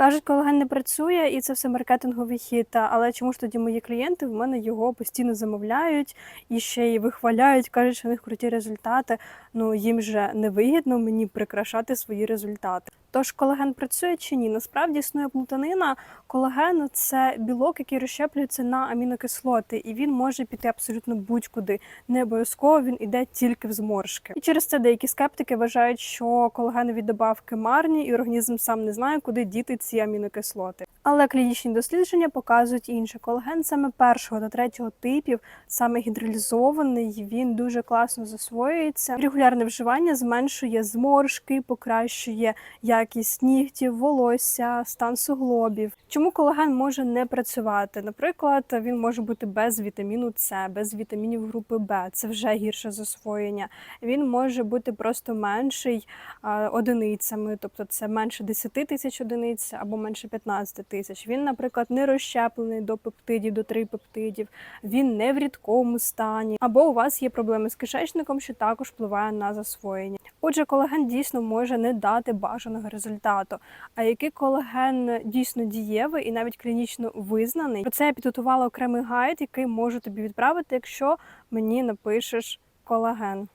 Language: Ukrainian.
Кажуть, колаген не працює, і це все маркетинговий хід. Але чому ж тоді мої клієнти в мене його постійно замовляють і ще й вихваляють, кажуть, що у них круті результати. Ну їм же не вигідно мені прикрашати свої результати. Тож колаген працює чи ні? Насправді існує плутанина. Колаген це білок, який розщеплюється на амінокислоти, і він може піти абсолютно будь-куди. Не обов'язково він іде тільки в зморшки. І через це деякі скептики вважають, що колагенові добавки марні, і організм сам не знає, куди діти ці амінокислоти. Але клінічні дослідження показують інше. Колаген саме першого та третього типів, саме гідролізований, він дуже класно засвоюється. Регулярне вживання зменшує зморшки, покращує якість нігтів, волосся, стан суглобів. Чому колаген може не працювати? Наприклад, він може бути без вітаміну С, без вітамінів групи Б. Це вже гірше засвоєння. Він може бути просто менший одиницями, тобто це менше 10 тисяч одиниць або менше 15 тисяч. Він, наприклад, не розщеплений до пептидів, до трипептидів, він не в рідкому стані, або у вас є проблеми з кишечником, що також впливає на засвоєння. Отже, колаген дійсно може не дати бажаного результату. А який колаген дійсно дієвий і навіть клінічно визнаний, про це я підготувала окремий гайд, який можу тобі відправити, якщо мені напишеш колаген.